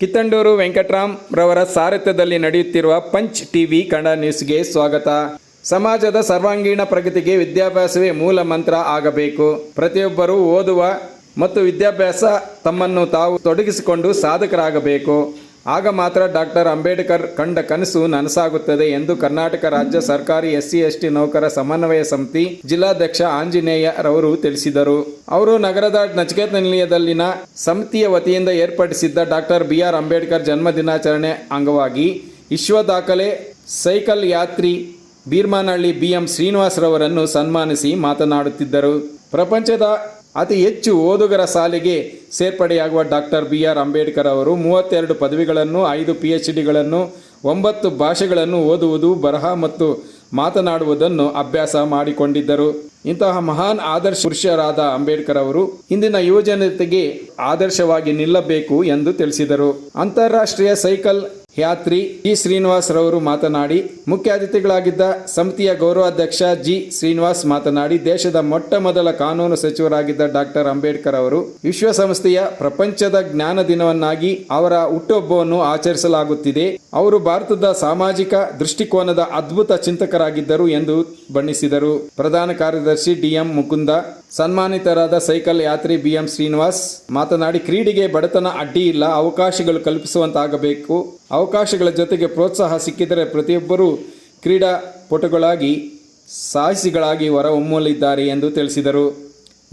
ಕಿತ್ತಂಡೂರು ವೆಂಕಟರಾಮ್ ರವರ ಸಾರಥ್ಯದಲ್ಲಿ ನಡೆಯುತ್ತಿರುವ punch TV Kannada ನ್ಯೂಸ್ಗೆ ಸ್ವಾಗತ. ಸಮಾಜದ ಸರ್ವಾಂಗೀಣ ಪ್ರಗತಿಗೆ ವಿದ್ಯಾಭ್ಯಾಸವೇ ಮೂಲ ಮಂತ್ರ ಆಗಬೇಕು. ಪ್ರತಿಯೊಬ್ಬರೂ ಓದುವ ಮತ್ತು ವಿದ್ಯಾಭ್ಯಾಸ ತಮ್ಮನ್ನು ತಾವು ತೊಡಗಿಸಿಕೊಂಡು ಸಾಧಕರಾಗಬೇಕು. ಆಗ ಮಾತ್ರ ಡಾಕ್ಟರ್ ಅಂಬೇಡ್ಕರ್ ಕಂಡ ಕನಸು ನನಸಾಗುತ್ತದೆ ಎಂದು ಕರ್ನಾಟಕ ರಾಜ್ಯ ಸರ್ಕಾರಿ ಎಸ್ಸಿ ಎಸ್ಟಿ ನೌಕರ ಸಮನ್ವಯ ಸಮಿತಿ ಜಿಲ್ಲಾಧ್ಯಕ್ಷ ಆಂಜನೇಯ ರವರು ತಿಳಿಸಿದರು. ಅವರು ನಗರದ ನಚಿಕೇತ ನಿಲಯದಲ್ಲಿನ ಸಮಿತಿಯ ವತಿಯಿಂದ ಏರ್ಪಡಿಸಿದ್ದ ಡಾಕ್ಟರ್ ಬಿ ಆರ್ ಅಂಬೇಡ್ಕರ್ ಜನ್ಮ ದಿನಾಚರಣೆ ಅಂಗವಾಗಿ ವಿಶ್ವ ದಾಖಲೆ ಸೈಕಲ್ ಯಾತ್ರಿ ಬೀರ್ಮಾನಹಳ್ಳಿ ಬಿ ಎಂ ಶ್ರೀನಿವಾಸರವರನ್ನು ಸನ್ಮಾನಿಸಿ ಮಾತನಾಡುತ್ತಿದ್ದರು. ಪ್ರಪಂಚದ ಅತಿ ಹೆಚ್ಚು ಓದುಗರ ಸಾಲಿಗೆ ಸೇರ್ಪಡೆಯಾಗುವ ಡಾಕ್ಟರ್ ಬಿ ಆರ್ ಅಂಬೇಡ್ಕರ್ ಅವರು ಮೂವತ್ತೆರಡು ಪದವಿಗಳನ್ನು, ಐದು ಪಿ ಎಚ್ ಡಿಗಳನ್ನು ಒಂಬತ್ತು ಭಾಷೆಗಳನ್ನು ಓದುವುದು, ಬರಹ ಮತ್ತು ಮಾತನಾಡುವುದನ್ನು ಅಭ್ಯಾಸ ಮಾಡಿಕೊಂಡಿದ್ದರು. ಇಂತಹ ಮಹಾನ್ ಆದರ್ಶ ಪುರುಷರಾದ ಅಂಬೇಡ್ಕರ್ ಅವರು ಇಂದಿನ ಯುವಜನತೆಗೆ ಆದರ್ಶವಾಗಿ ನಿಲ್ಲಬೇಕು ಎಂದು ತಿಳಿಸಿದರು. ಅಂತಾರಾಷ್ಟ್ರೀಯ ಸೈಕಲ್ ಯಾತ್ರಿ ಜಿ ಶ್ರೀನಿವಾಸ್ ರವರು ಮಾತನಾಡಿ, ಮುಖ್ಯ ಅತಿಥಿಗಳಾಗಿದ್ದ ಸಮಿತಿಯ ಗೌರವಾಧ್ಯಕ್ಷ ಜಿ ಶ್ರೀನಿವಾಸ್ ಮಾತನಾಡಿ, ದೇಶದ ಮೊಟ್ಟ ಮೊದಲ ಕಾನೂನು ಸಚಿವರಾಗಿದ್ದ ಡಾಕ್ಟರ್ ಅಂಬೇಡ್ಕರ್ ಅವರು, ವಿಶ್ವಸಂಸ್ಥೆಯ ಪ್ರಪಂಚದ ಜ್ಞಾನ ದಿನವನ್ನಾಗಿ ಅವರ ಹುಟ್ಟುಹಬ್ಬವನ್ನು ಆಚರಿಸಲಾಗುತ್ತಿದೆ. ಅವರು ಭಾರತದ ಸಾಮಾಜಿಕ ದೃಷ್ಟಿಕೋನದ ಅದ್ಭುತ ಚಿಂತಕರಾಗಿದ್ದರು ಎಂದು ಬಣ್ಣಿಸಿದರು. ಪ್ರಧಾನ ಕಾರ್ಯದರ್ಶಿ ಡಿಎಂ ಮುಕುಂದ ಸನ್ಮಾನಿತರಾದ ಸೈಕಲ್ ಯಾತ್ರಿ ಬಿ ಎಂ ಶ್ರೀನಿವಾಸ್ ಮಾತನಾಡಿ, ಕ್ರೀಡೆಗೆ ಬಡತನ ಅಡ್ಡಿ ಇಲ್ಲ, ಅವಕಾಶಗಳು ಕಲ್ಪಿಸುವಂತಾಗಬೇಕು. ಅವಕಾಶಗಳ ಜೊತೆಗೆ ಪ್ರೋತ್ಸಾಹ ಸಿಕ್ಕಿದರೆ ಪ್ರತಿಯೊಬ್ಬರೂ ಕ್ರೀಡಾಪಟುಗಳಾಗಿ ಸಾಹಸಿಗಳಾಗಿ ಹೊರ ಹೊಮ್ಮಲಿದ್ದಾರೆ ಎಂದು ತಿಳಿಸಿದರು.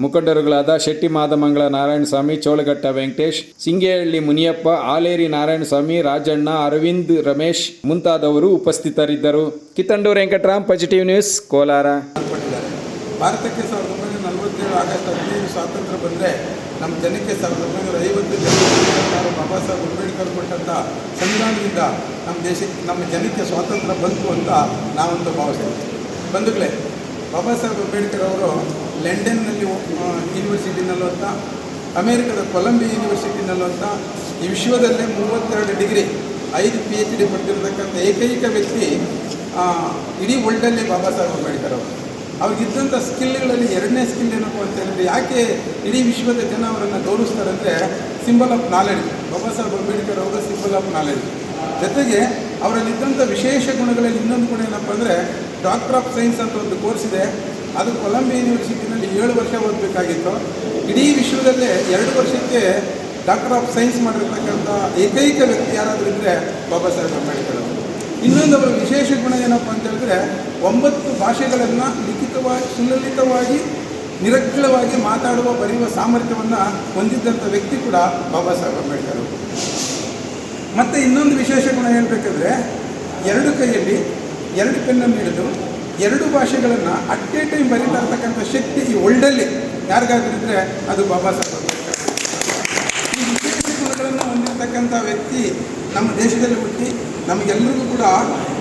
ಮುಖಂಡರುಗಳಾದ ಶೆಟ್ಟಿ ಮಾದಮಂಗಳ ನಾರಾಯಣಸ್ವಾಮಿ, ಚೋಳಘಟ್ಟ ವೆಂಕಟೇಶ್, ಸಿಂಗೇಹಳ್ಳಿ ಮುನಿಯಪ್ಪ ಆಲೇರಿ ನಾರಾಯಣಸ್ವಾಮಿ, ರಾಜಣ್ಣ, ಅರವಿಂದ್ ರಮೇಶ್ ಮುಂತಾದವರು ಉಪಸ್ಥಿತರಿದ್ದರು. Kittandur Venkatram positive news, Kolar. ಭಾರತಕ್ಕೆ ಆಗಸ್ಟ್ ಹದಿನೈದು ಸ್ವಾತಂತ್ರ್ಯ ಬಂದರೆ ನಮ್ಮ ಜನಕ್ಕೆ ಸಾವಿರದ ಒಂಬೈನೂರ ಐವತ್ತು ಜನರು ಬಾಬಾ ಸಾಹೇಬ್ ಅಂಬೇಡ್ಕರ್ ಕೊಟ್ಟಂಥ ಸಂವಿಧಾನದಿಂದ ನಮ್ಮ ದೇಶಕ್ಕೆ, ನಮ್ಮ ಜನಕ್ಕೆ ಸ್ವಾತಂತ್ರ್ಯ ಬಂತು ಅಂತ ನಾವಂತೂ ಭಾವಿಸ್ತೇವೆ. ಬಂಧುಗಳೇ, ಬಾಬಾ ಸಾಹೇಬ್ ಅಂಬೇಡ್ಕರ್ ಅವರು ಲಂಡನ್ನಲ್ಲಿ ಯೂನಿವರ್ಸಿಟಿನಲ್ಲಂತ ಅಮೇರಿಕದ ಕೊಲಂಬಿಯಾ ಯೂನಿವರ್ಸಿಟಿನಲ್ಲೂ ಅಂತ, ಈ ವಿಶ್ವದಲ್ಲೇ ಮೂವತ್ತೆರಡು ಡಿಗ್ರಿ, ಐದು ಪಿ ಎಚ್ ಡಿ ಪಡೆದಿರತಕ್ಕಂಥ ಏಕೈಕ ವ್ಯಕ್ತಿ ಇಡೀ ವರ್ಲ್ಡಲ್ಲಿ ಬಾಬಾ ಸಾಹೇಬ್ ಅಂಬೇಡ್ಕರ್ ಅವರು. ಅವ್ರಿಗಿದ್ದಂಥ ಸ್ಕಿಲ್ಗಳಲ್ಲಿ ಎರಡನೇ ಸ್ಕಿಲ್ ಏನಪ್ಪ ಅಂತ ಹೇಳಿದ್ರೆ ಯಾಕೆ ಇಡೀ ವಿಶ್ವದ ಜನ ಅವರನ್ನು ಗೌರವಿಸ್ತಾರೆ ಅಂದರೆ symbol of knowledge. Baba Saheb Ambedkar ಅವರ ಸಿಂಬಲ್ ಆಫ್ ನಾಲೆಡ್ಜ್. ಜೊತೆಗೆ ಅವರಲ್ಲಿದ್ದಂಥ ವಿಶೇಷ ಗುಣಗಳಲ್ಲಿ ಇನ್ನೊಂದು ಗುಣ ಏನಪ್ಪ ಅಂದರೆ ಡಾಕ್ಟರ್ ಆಫ್ ಸೈನ್ಸ್ ಅಂತ ಒಂದು ಕೋರ್ಸ್ ಇದೆ. ಅದು ಕೊಲಂಬಿಯಾ ಯೂನಿವರ್ಸಿಟಿನಲ್ಲಿ ಏಳು ವರ್ಷ ಓದಬೇಕಾಗಿತ್ತು. ಇಡೀ ವಿಶ್ವದಲ್ಲೇ ಎರಡು ವರ್ಷಕ್ಕೆ ಡಾಕ್ಟರ್ ಆಫ್ ಸೈನ್ಸ್ ಮಾಡಿರ್ತಕ್ಕಂಥ ಏಕೈಕ ವ್ಯಕ್ತಿ ಯಾರಾದರೂ ಇದ್ದರೆ ಬಾಬಾ ಸಾಹೇಬ್ ಅಂಬೇಡ್ಕರ್ ಅವರು. ಇನ್ನೊಂದು ಅವರ ವಿಶೇಷ ಗುಣ ಏನಪ್ಪ ಅಂತ ಹೇಳಿದ್ರೆ ಒಂಬತ್ತು ಭಾಷೆಗಳನ್ನು ಲಿಖಿತವಾಗಿ, ಸುಲಲಿತವಾಗಿ ನಿರಕ್ಷಳವಾಗಿ ಮಾತಾಡುವ ಬರೆಯುವ ಸಾಮರ್ಥ್ಯವನ್ನು ಹೊಂದಿದ್ದಂಥ ವ್ಯಕ್ತಿ ಕೂಡ ಬಾಬಾ ಸಾಹೇಬ್ ಅಂಬೇಡ್ಕರ್ ಮತ್ತು ಇನ್ನೊಂದು ವಿಶೇಷ ಗುಣ ಹೇಳ್ಬೇಕಾದ್ರೆ ಎರಡು ಕೈಯಲ್ಲಿ ಎರಡು ಪೆನ್ನನ್ನು ಹಿಡಿದು ಎರಡು ಭಾಷೆಗಳನ್ನು ಅಟ್ ಎ ಟೈಮ್ ಬರೀತಾ ಇರ್ತಕ್ಕಂಥ ಶಕ್ತಿ ಈ ವರ್ಲ್ಡಲ್ಲಿ ಯಾರಿಗಾಗಿದ್ರೆ ಅದು ಬಾಬಾ ಸಾಹೇಬ್ ಅಂಬೇಡ್ಕರ್. ಈ ವಿಶೇಷ ಗುಣಗಳನ್ನು ಹೊಂದಿರತಕ್ಕಂಥ ವ್ಯಕ್ತಿ ನಮ್ಮ ದೇಶದಲ್ಲಿ ಹುಟ್ಟಿ ನಮಗೆಲ್ಲರಿಗೂ ಕೂಡ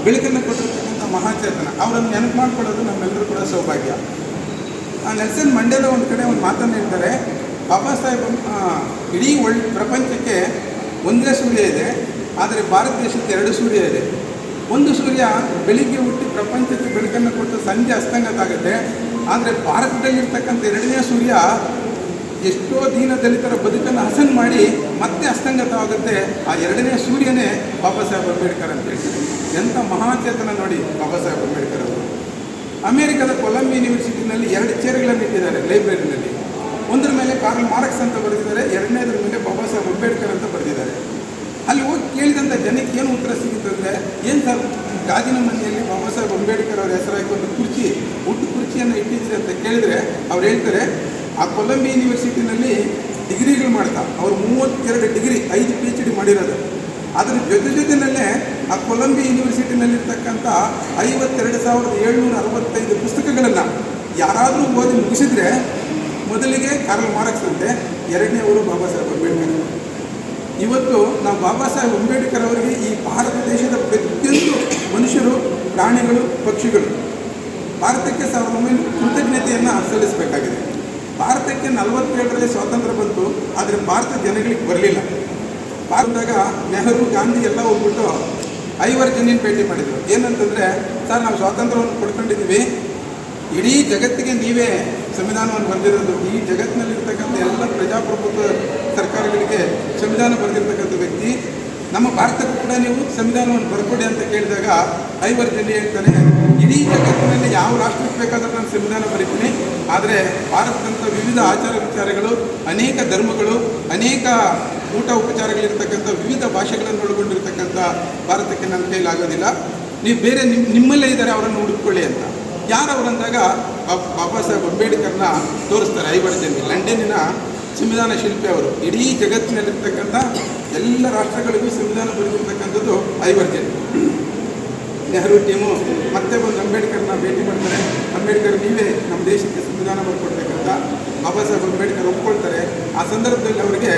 ಬೆಳಕನ್ನು ಕೊಟ್ಟಿರ್ತಕ್ಕಂಥ ಮಹಾಚೇತನ. ಅವರನ್ನು ನೆನಪು ಮಾಡಿಕೊಳ್ಳೋದು ನಮ್ಮೆಲ್ಲರೂ ಕೂಡ ಸೌಭಾಗ್ಯ. ಆ ನೆಲ್ಸನ್ ಮಂಡ್ಯದ ಒಂದು ಕಡೆ ಒಂದು ಮಾತನ್ನು ಹೇಳ್ತಾರೆ, ಬಾಬಾ ಸಾಹೇಬ್ ಇಡೀ ಒಳ್ಳೆ ಪ್ರಪಂಚಕ್ಕೆ ಒಂದೇ ಸೂರ್ಯ ಇದೆ, ಆದರೆ ಭಾರತ ದೇಶಕ್ಕೆ ಎರಡು ಸೂರ್ಯ ಇದೆ. ಒಂದು ಸೂರ್ಯ ಬೆಳಿಗ್ಗೆ ಹುಟ್ಟಿ ಪ್ರಪಂಚಕ್ಕೆ ಬೆಳಕನ್ನು ಕೊಟ್ಟು ಸಂಜೆ ಅಸ್ತಂಗತಾಗುತ್ತೆ, ಆದರೆ ಭಾರತದಲ್ಲಿರ್ತಕ್ಕಂಥ ಎರಡನೇ ಸೂರ್ಯ ಎಷ್ಟೋ ದೀನ ದಲಿತರ ಬದುಕನ್ನು ಹಸನ್ ಮಾಡಿ ಮತ್ತೆ ಅಸ್ತಂಗತವಾಗುತ್ತೆ ಆ ಎರಡನೇ ಸೂರ್ಯನೇ ಬಾಬಾ ಸಾಹೇಬ್ ಅಂಬೇಡ್ಕರ್ ಅಂತ ಹೇಳ್ತಾರೆ. ಎಂಥ ಮಹಾಚೇತನ ನೋಡಿ ಬಾಬಾ ಸಾಹೇಬ್ ಅಂಬೇಡ್ಕರ್ ಅವರು. ಅಮೇರಿಕದ ಕೊಲಂಬಿ ಯೂನಿವರ್ಸಿಟಿನಲ್ಲಿ ಎರಡು ಚೇರ್ಗಳನ್ನು ಇಟ್ಟಿದ್ದಾರೆ ಲೈಬ್ರರಿನಲ್ಲಿ. ಒಂದರ ಮೇಲೆ ಕಾರ್ಲ್ ಮಾರ್ಕ್ಸ್ ಅಂತ ಬರೆದಿದ್ದಾರೆ, ಎರಡನೇದ್ರ ಮೇಲೆ ಬಾಬಾ ಸಾಹೇಬ್ ಅಂಬೇಡ್ಕರ್ ಅಂತ ಬರೆದಿದ್ದಾರೆ. ಅಲ್ಲಿ ಹೋಗಿ ಕೇಳಿದಂಥ ಜನಕ್ಕೆ ಏನು ಉತ್ತರ ಸಿಗುತ್ತಂದರೆ ಏನು ಸರ್, ಗಾಜಿನ ಮನೆಯಲ್ಲಿ ಬಾಬಾ ಸಾಹೇಬ್ ಅಂಬೇಡ್ಕರ್ ಅವರ ಹೆಸರಾಗಿ ಒಂದು ಕುರ್ಚಿ ಉಟ್ಟು ಕುರ್ಚಿಯನ್ನು ಇಟ್ಟಿದ್ದೀರಿ ಅಂತ ಕೇಳಿದರೆ ಅವ್ರು ಹೇಳ್ತಾರೆ, ಆ ಕೊಲಂಬಿ ಯೂನಿವರ್ಸಿಟಿನಲ್ಲಿ ಡಿಗ್ರಿಗಳು ಮಾಡ್ತಾ, ಅವ್ರು ಮೂವತ್ತೆರಡು ಡಿಗ್ರಿ, ಐದು ಪಿ ಎಚ್ ಡಿ ಮಾಡಿರೋದು. ಅದರ ಜೊತೆ ಜೊತೆಯಲ್ಲೇ ಆ ಕೊಲಂಬಿಯಾ ಯೂನಿವರ್ಸಿಟಿನಲ್ಲಿರ್ತಕ್ಕಂಥ ಐವತ್ತೆರಡು ಸಾವಿರದ ಏಳ್ನೂರ ಅರವತ್ತೈದು ಪುಸ್ತಕಗಳನ್ನು ಯಾರಾದರೂ ಓದಿ ಮುಗಿಸಿದ್ರೆ ಮೊದಲಿಗೆ ಕಾರ್ಲ್ ಮಾರ್ಕ್ಸ್ ಎರಡನೇ ಅವರು ಬಾಬಾ ಸಾಹೇಬ್ ಅಂಬೇಡ್ಕರ್. ಇವತ್ತು ನಾವು ಬಾಬಾ ಸಾಹೇಬ್ ಅಂಬೇಡ್ಕರ್ ಅವರಿಗೆ ಈ ಭಾರತ ದೇಶದ ಪ್ರತಿಯೊಂದು ಮನುಷ್ಯರು, ಪ್ರಾಣಿಗಳು, ಪಕ್ಷಿಗಳು, ಭಾರತಕ್ಕೆ ಸಾವಿರದ ಒಂಬೈನೂರ ಕೃತಜ್ಞತೆಯನ್ನು ಸಲ್ಲಿಸಬೇಕಾಗಿದೆ. ಭಾರತಕ್ಕೆ ನಲವತ್ತೇಳರಲ್ಲಿ ಸ್ವಾತಂತ್ರ್ಯ ಬಂತು, ಆದರೆ ಭಾರತ ಜನಗಳಿಗೆ ಬರಲಿಲ್ಲ. ಭಾರತದಾಗ ನೆಹರು, ಗಾಂಧಿ ಎಲ್ಲ ಹೋಗ್ಬಿಟ್ಟು ಐವರು ಜನ ಭೇಟಿ ಮಾಡಿದರು. ಏನಂತಂದರೆ, ಸರ್, ನಾವು ಸ್ವಾತಂತ್ರ್ಯವನ್ನು ಪಡ್ಕೊಂಡಿದ್ದೀವಿ. ಇಡೀ ಜಗತ್ತಿಗೆ ನೀವೇ ಸಂವಿಧಾನವನ್ನು ಬರೆದಿರೋದು. ಈ ಜಗತ್ತಿನಲ್ಲಿರ್ತಕ್ಕಂಥ ಎಲ್ಲ ಪ್ರಜಾಪ್ರಭುತ್ವ ಸರ್ಕಾರಗಳಿಗೆ ಸಂವಿಧಾನ ಬರೆದಿರ್ತಕ್ಕಂಥ ವ್ಯಕ್ತಿ ನಮ್ಮ ಭಾರತಕ್ಕೂ ಕೂಡ ನೀವು ಸಂವಿಧಾನವನ್ನು ಬರ್ಕೊಡಿ ಅಂತ ಕೇಳಿದಾಗ ಐವರ್ ಜನ ಹೇಳ್ತಾನೆ ಇಡೀ ಜಗತ್ತಿನಲ್ಲಿ ಯಾವ ರಾಷ್ಟ್ರಕ್ಕೆ ಬೇಕಾದರೂ ನಾನು ಸಂವಿಧಾನ ಬರೀತೀನಿ. ಆದರೆ ಭಾರತದಂಥ ವಿವಿಧ ಆಚಾರ ವಿಚಾರಗಳು, ಅನೇಕ ಧರ್ಮಗಳು, ಅನೇಕ ಊಟ ಉಪಚಾರಗಳಿರ್ತಕ್ಕಂಥ ವಿವಿಧ ಭಾಷೆಗಳನ್ನು ಒಳಗೊಂಡಿರ್ತಕ್ಕಂಥ ಭಾರತಕ್ಕೆ ನನ್ನ ಕೈಲಾಗೋದಿಲ್ಲ. ನೀವು ಬೇರೆ ನಿಮ್ಮ ನಿಮ್ಮಲ್ಲೇ ಇದ್ದಾರೆ, ಅವರನ್ನು ಹುಡುಕೊಳ್ಳಿ ಅಂತ. ಯಾರು ಅವರಂದಾಗ ಬಾಬಾ ಸಾಹೇಬ್ ಅಂಬೇಡ್ಕರ್ನ ತೋರಿಸ್ತಾರೆ ಐವರ್ ಜನ. ಲಂಡನ್ನಿನ ಸಂವಿಧಾನ ಶಿಲ್ಪಿ ಅವರು. ಇಡೀ ಜಗತ್ತಿನಲ್ಲಿರ್ತಕ್ಕಂಥ ಎಲ್ಲ ರಾಷ್ಟ್ರಗಳಿಗೂ ಸಂವಿಧಾನ ಬರೆದಿರ್ತಕ್ಕಂಥದ್ದು ಐವರ್ ಜನ. ನೆಹರು ಟೀಮು, ಮತ್ತೆ ಒಂದು ಅಂಬೇಡ್ಕರ್ನ ಭೇಟಿ ಮಾಡ್ತಾರೆ. ಅಂಬೇಡ್ಕರ್ ನೀವೇ ನಮ್ಮ ದೇಶಕ್ಕೆ ಸಂವಿಧಾನ ಬರ್ಕೊಡ್ಬೇಕಂತ ಬಾಬಾ ಸಾಹೇಬ್ ಅಂಬೇಡ್ಕರ್ ಒಪ್ಕೊಳ್ತಾರೆ. ಆ ಸಂದರ್ಭದಲ್ಲಿ ಅವರಿಗೆ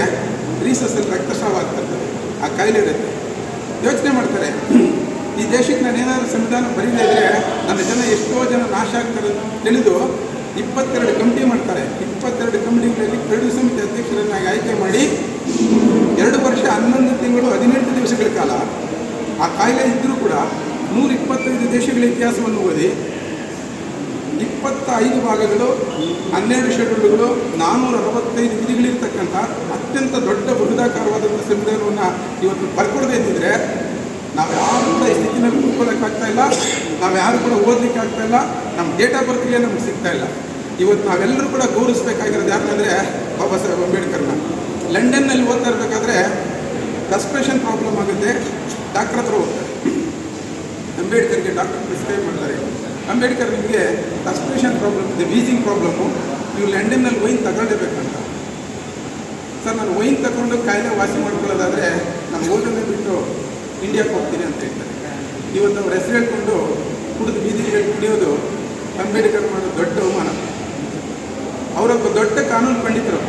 ರೀಸಸ್ಸಲ್ಲಿ ರಕ್ತಸ್ರಾವ ಆಗ್ತಿರ್ತದೆ ಆ ಕಾಯಿಲೆ ಇರುತ್ತೆ. ಯೋಚನೆ ಮಾಡ್ತಾರೆ. ಈ ದೇಶಕ್ಕೆ ನಾನು ಏನಾದರೂ ಸಂವಿಧಾನ ಬರೀದೇ ಇದ್ರೆ ನನ್ನ ಜನ ಎಷ್ಟೋ ಜನ ನಾಶ ಆಗ್ತಾರೆ ತಿಳಿದು ಇಪ್ಪತ್ತೆರಡು ಕಮಿಟಿ ಮಾಡ್ತಾರೆ. ಇಪ್ಪತ್ತೆರಡು ಕಮಿಟಿಗಳಲ್ಲಿ ಕರಡು ಸಮಿತಿ ಅಧ್ಯಕ್ಷರನ್ನಾಗಿ ಆಯ್ಕೆ ಮಾಡಿ ಎರಡು ವರ್ಷ ಹನ್ನೊಂದು ತಿಂಗಳು ಹದಿನೆಂಟು ದಿವಸಗಳ ಕಾಲ ಆ ಕಾಯಿಲೆ ಇದ್ದರೂ ಕೂಡ ನೂರ ಇಪ್ಪತ್ತೈದು ದೇಶಗಳ ಇತಿಹಾಸವನ್ನು ಓದಿ ಇಪ್ಪತ್ತೈದು ಭಾಗಗಳು, ಹನ್ನೆರಡು ಶೆಡ್ಯೂಲ್ಗಳು ನಾನ್ನೂರ ಅರವತ್ತೈದು ವಿಧಿಗಳಿರ್ತಕ್ಕಂಥ ಅತ್ಯಂತ ದೊಡ್ಡ ಬೃಹದಾಕಾರವಾದಂಥ ಸಂವಿಧಾನವನ್ನು ಇವತ್ತು ಬರ್ಕೊಡದೇ ಇದ್ದಿದ್ರೆ ನಾವು ಯಾರು ಕೂಡ ಈ ಸ್ಥಿತಿನಲ್ಲಿ ಕೂತ್ಕೊಳ್ಳೋಕ್ಕಾಗ್ತಾ ಇಲ್ಲ, ನಾವು ಯಾರು ಕೂಡ ಓದಲಿಕ್ಕೆ ಆಗ್ತಾ ಇಲ್ಲ ನಮ್ಮ ಡೇಟ್ ಆಫ್ ಬರ್ತ್ಗೆ ನಮ್ಗೆ ಸಿಗ್ತಾ ಇಲ್ಲ. ಇವತ್ತು ನಾವೆಲ್ಲರೂ ಕೂಡ ಗೌರವಿಸ್ಬೇಕಾಗಿರೋದು ಯಾಕಂದರೆ ಬಾಬಾ ಸಾಹೇಬ್ ಅಂಬೇಡ್ಕರ್ನ. ಲಂಡನ್ನಲ್ಲಿ ಓದ್ತಾ ಇರಬೇಕಾದ್ರೆ ರೆಸ್ಪಿರೇಷನ್ ಪ್ರಾಬ್ಲಮ್ ಆಗುತ್ತೆ. ಡಾಕ್ಟರ್ ಹತ್ರ ಹೋಗ್ತಾರೆ. ಅಂಬೇಡ್ಕರ್ಗೆ ಡಾಕ್ಟರ್ ಪ್ರಿಸ್ಕ್ರೈಬ್ ಮಾಡ್ತಾರೆ. ಅಂಬೇಡ್ಕರ್ ನಿಮಗೆ ರೆಸ್ಪಿರೇಷನ್ ಪ್ರಾಬ್ಲಮ್ ಇದೆ ವೀಸಿಂಗ್ ಪ್ರಾಬ್ಲಮ್ಮು ನೀವು ಲಂಡನ್ನಲ್ಲಿ ವೈನ್ ತಗೊಳ್ಳೇಬೇಕಂತ ಸರ್, ನಾನು ವೈನ್ ತಗೊಂಡು ಕಾಯಿಲೆ ವಾಸಿ ಮಾಡ್ಕೊಳ್ಳೋದಾದರೆ ನಾನು ಓಲ್ಡನ್ನೇ ಬಿಟ್ಟು ಇಂಡಿಯಾಕ್ಕೆ ಹೋಗ್ತೀನಿ ಅಂತ ಹೇಳ್ತಾರೆ. ಇವತ್ತು ಅವ್ರ ಹೆಸರು ಹೇಳ್ಕೊಂಡು ಕುಡಿದು ಬೀದಿಗೆ ಕುಡಿಯೋದು ಅಂಬೇಡ್ಕರ್ ಮಾಡೋ ದೊಡ್ಡ ಅವಮಾನ. ಅವರೊಬ್ಬ ದೊಡ್ಡ ಕಾನೂನು ಪಂಡಿತರು.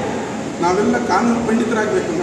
ನಾವೆಲ್ಲ ಕಾನೂನು ಪಂಡಿತರಾಗಬೇಕು.